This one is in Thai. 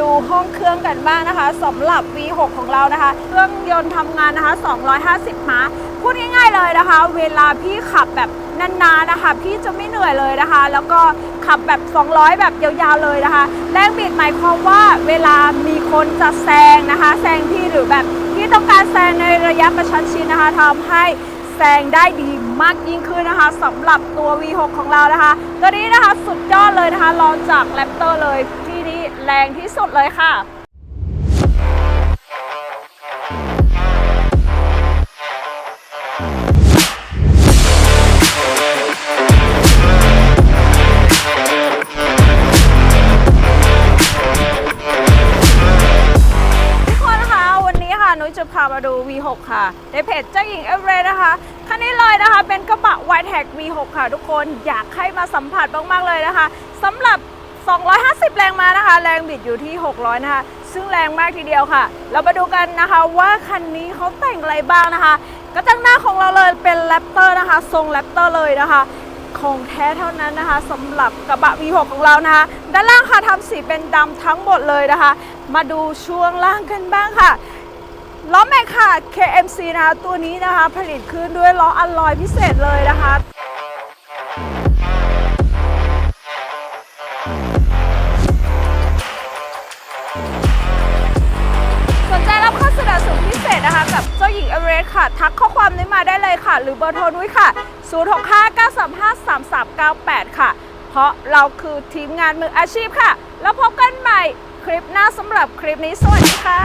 ดูห้องเครื่องกันบ้างนะคะสำหรับ V6 ของเรานะคะ เครื่องยนต์ทำงานนะคะ 250ม้าพูดง่ายๆเลยนะคะ เวลาพี่ขับแบบนานๆนะคะ พี่จะไม่เหนื่อยเลยนะคะ แล้วก็ขับแบบ 200 แบบยาวๆเลยนะคะ แรงบิดหมายความว่าเวลามีคนจะแซงนะคะแซงพี่หรือแบบพี่ต้องการแซงในระยะกระชันชิดนะคะทำให้แซงได้ดีมากยิ่งขึ้นนะคะสำหรับตัว V6 ของเรานะคะ ตัวนี้นะคะสุดยอดเลยนะคะรองจากแรปเตอร์เลย แรงที่สุดเลยค่ะทุกคนคะวันนี้ค่ะนุ้ยจะพามาดู V6 ค่ะ ในเพจเจ้าหญิงเอเวอเรสต์นะคะ คันนี้เลยนะคะ เป็นกระบะ White Tag V6 ค่ะทุกคนอยากให้มาสัมผัสมาก ๆ เลยนะคะสำหรับ 250 แรงม้านะคะ แรงบิดอยู่ที่ 600 นะคะ ซึ่งแรงมากทีเดียวค่ะ เรามาดูกันนะคะว่าคันนี้เขาแต่งอะไรบ้างนะคะ กระจังหน้าของเราเลยเป็นแรปเตอร์นะคะ ทรงแรปเตอร์เลยนะคะ ของแท้เท่านั้นนะคะสำหรับกระบะ V6 ของเรานะคะ ด้านล่างค่ะทำสีเป็นดำทั้งหมดเลยนะคะ มาดูช่วงล่างกันบ้างค่ะล้อแม็กค่ะ KMC นะคะตัวนี้นะคะ ผลิตขึ้นด้วยล้ออัลลอยพิเศษเลยนะคะส นใจรับข้อเสนอสุดพิเศษนะคะ กับเจ้าหญิงเอเวอเรสต์ค่ะ ทักข้อความนี้มาได้เลยค่ะ หรือเบอร์โทรนุ้ยค่ะ 0659353398 ค่ะ เพราะเราคือทีมงานมืออาชีพค่ะ แล้วพบกันใหม่คลิปหน้าสำหรับคลิปนี้สวัสดีค่ะ